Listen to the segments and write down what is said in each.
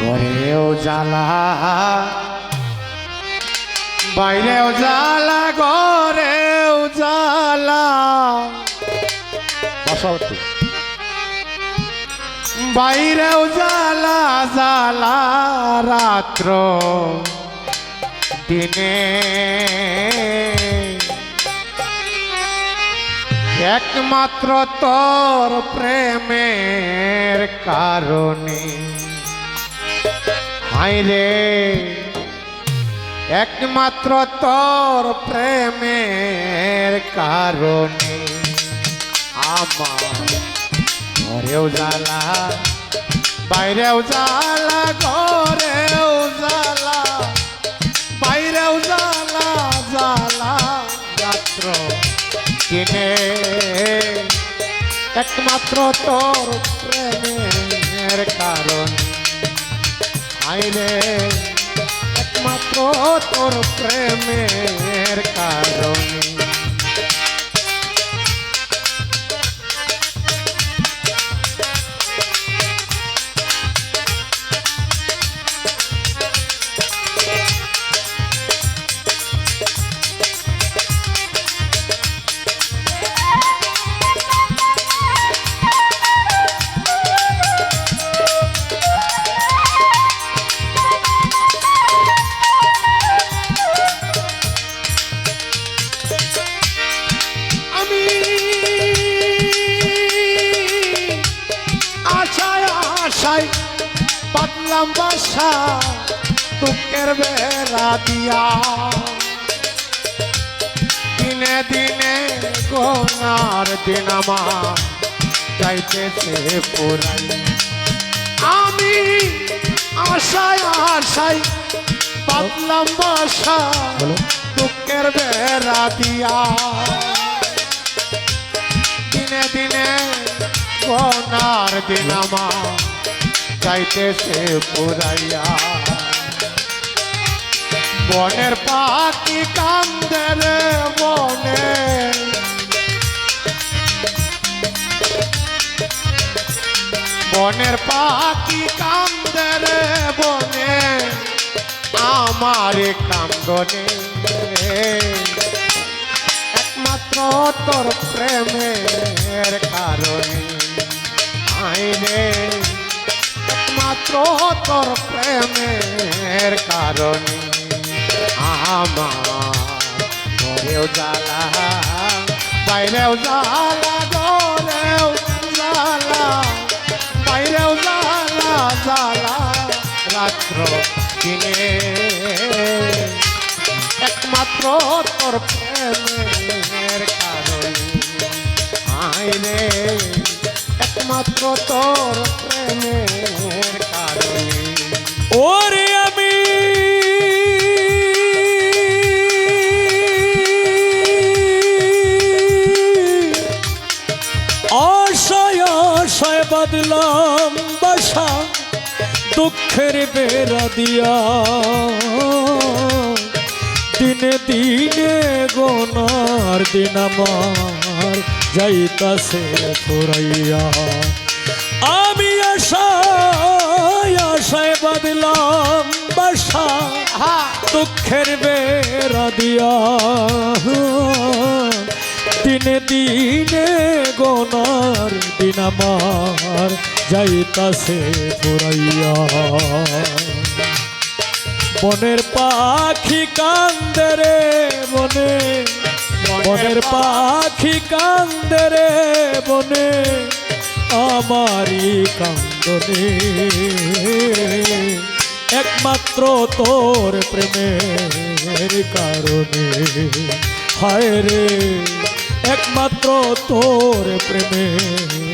ঘরেও জ্বালা বাইরেও জ্বালা ঘরেও জ্বালা। বসাও বাইরেও জ্বালা জ্বালা রাত্র দিনে। একমাত্র তোর প্রেমের কারণে। হাইরে একমাত্র তোর প্রেমের কারণে। আমার ঘরেও জ্বালা, বাইরেও জ্বালা ঘরেও একমাত্র তোর প্রেমের কারণ। আইরে একমাত্র তোর প্রেমের কারণে। পাতলাম বাসা দুঃখের বেড়া দিয়া। দিনে দিনে গোনার দিন আমার যাইতেছে পুরাই। আমি আশায় আশায় পাতলাম বাসা দুঃখের বেড়া দিয়া। দিনে দিনে গনার দিন আমার যাইতেছে পুরাইয়া। বনের পাখি কান্দে রে বনে বনের পাখি কান্দে রে বনে আমার কান্দনে। একমাত্র তোর প্রেমের কারণে। আইনে একমাত্র তোর প্রেমের কারণে আমার জ্বালা, বাইরেও জ্বালা, ঘরেও জ্বালা, বাইরেও জ্বালা জ্বালা, রাত্র দিনে। একমাত্র তোর প্রেমের কারণে আইরে একমাত্র তোর প্রেমের দুঃখের বেড়া দিয়া। দিনে দিনে গোনার দিন আমার যাইতাছে ফুরাইয়া। আমি আশায় আশায় বাদলাম বাসা দুঃখের বেড়া দিয়া। দিনে দিনে গোনার দিন আমার যাইতাছে ফুরাইয়া। বনের পাখি কান্দে রে বনে। বনের পাখি কান্দে বনে। আমারই কান্দনে। একমাত্র তোর প্রেমের কারণে। হায় রে, একমাত্র তোর প্রেমের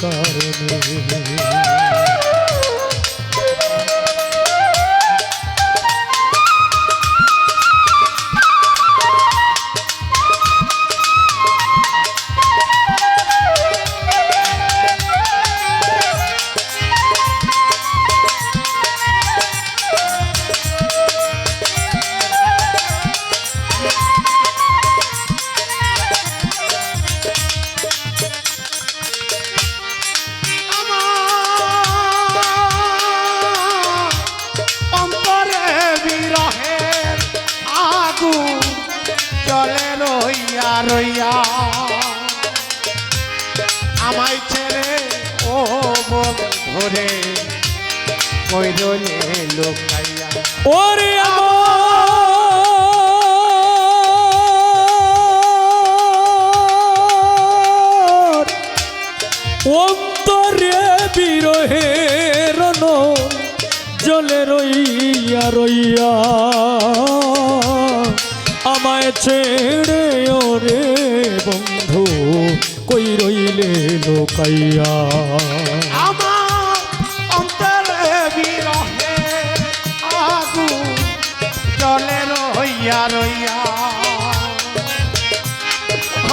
কারণে। কই রইলে লোকাইয়া। ওরে আমার অন্তরে বিরহের জলে রইয়া রইয়া। আমায় ছেড়ে ওরে বন্ধু কই রইলে লোকাইয়া? আমার রইয়া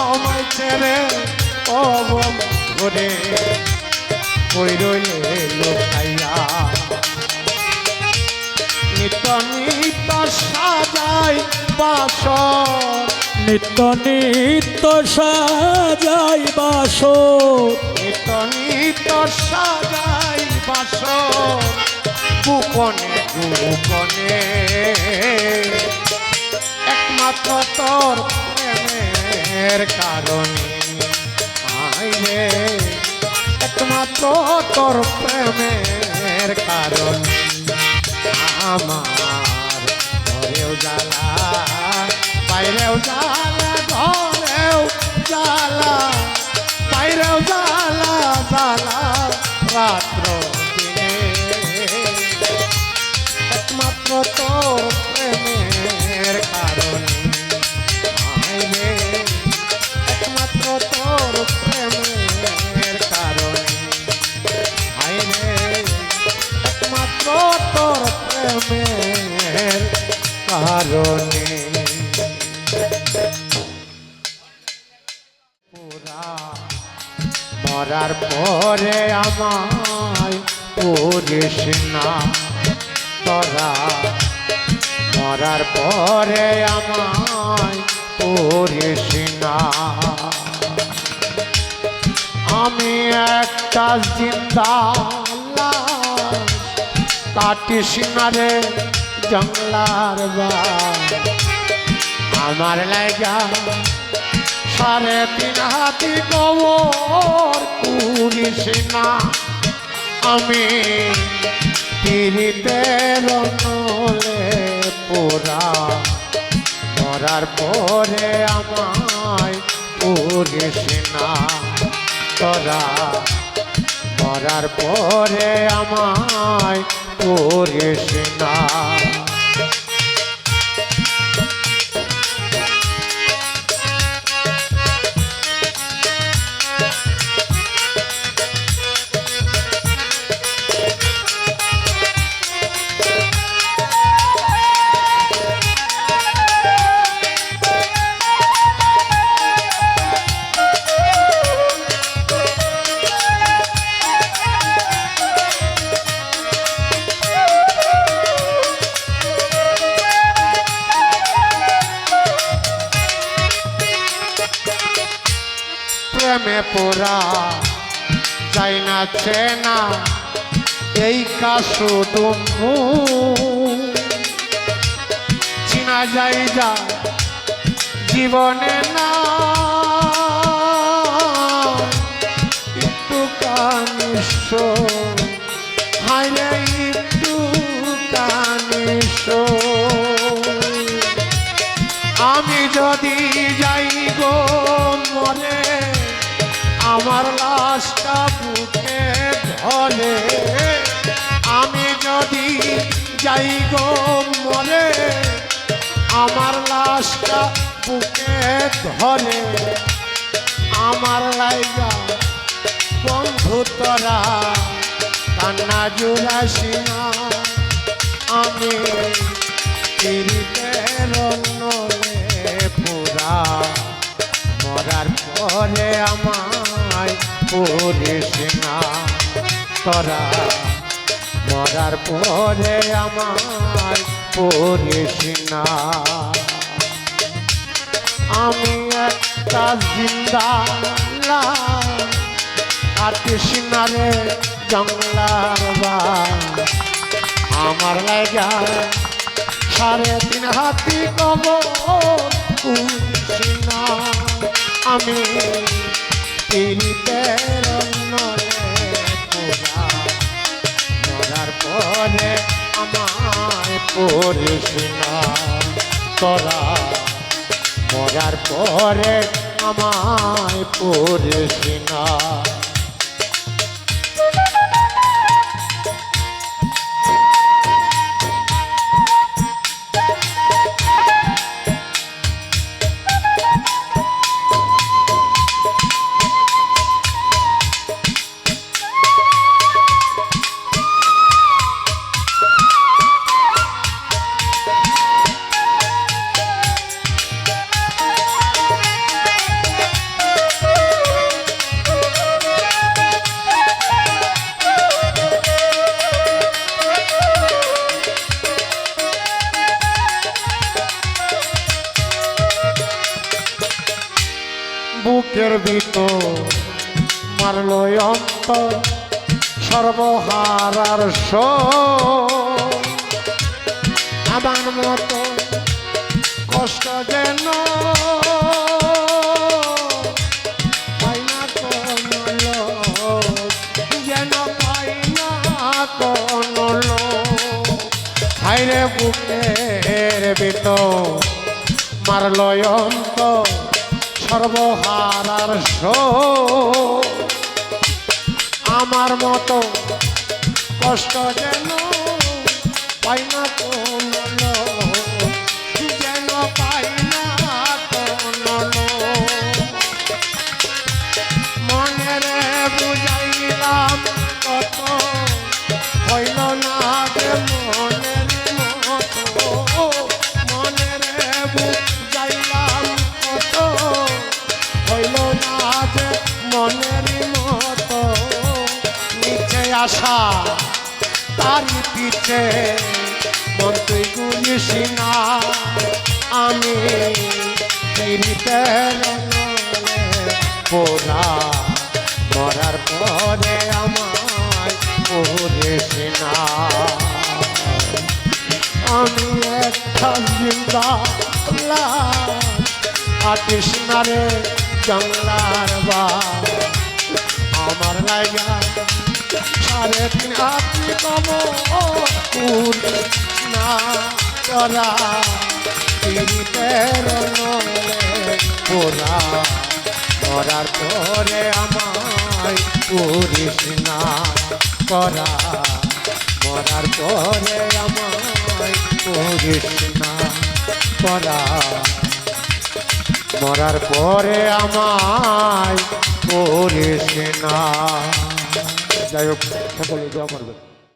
আমায় ছেড়ে অবম ঘরে কই রইলে লোকাইয়া। নিত নিত সাজাই বাসর। নিত্য নিত্য সাজাই বাসর। নিত নিত সাজাই বাসর। গোপনে গোপনে একমাত্র তোর প্রেমের কারণে। আইরে একমাত্র তোর প্রেমের কারণে। আমার ঘরেও জ্বালা, বাইরেও জ্বালা, ঘরেও জ্বালা, বাইরেও জ্বালা জ্বালা রাত্র প্রেমের কারণে। পুরা মরার পরে আমায় করিস না তোরা। মরার পরে আমায় করিস না। আমি একটা জিন্দা কাটিস না রে জঙ্গলার আমার লাগা সাড়ে তিন হাতি কবর পুলিশ না। আমি তিরিতে রনলে পোড়া। মরার পরে আমায় পুলিশ না। তোরা মরার পরে আমায় করিস না। প্রেমে পোড়া, যাই না চেনা, এই কাশু তুমু চিনা যাই যা জীবনে না, একটু কানিস হাইরে একটু কানিস আমি যদি যাই গো মরে আমার লাশটা বুকে ধরে। আমি যদি যাই গো মরে, আমার লাশটা বুকে ধরে। আমার লাইগা বন্ধু তোরা, কান্না জুড়াসি না। আমি পুরা। মরার পরে আমায় পুরিস না। তোরা মরার পরে আমায় পুরিস না। আমি একটা জিন্দা কাটিস না রে জঙ্গলার আমার লাগা সাড়ে তিন হাতি কব আমি তিরিতের নলে পরে আমায় পড়িস না তোরা। মরার পরে আমায় পড়িস না মারলো অন্তর সর্বহারার আমার মতো কষ্ট যেন বুকের ভিতর অন্তর সর্বহারার আমার মতো কষ্ট যেন পাই না। পিছে মন তুই গুলিস না, আমি পোড়া। মরার পরে আমায় পড়িস না। আমি একটা জিন্দা আটিস না রে জঙ্গলার বা আমার আপনি কম না করার পরে আমায় করিস না করা। মরার পরে আমায় করিস না করা। মরার পরে আমায় করিস না যাই হোক সকলে দোয়া করবে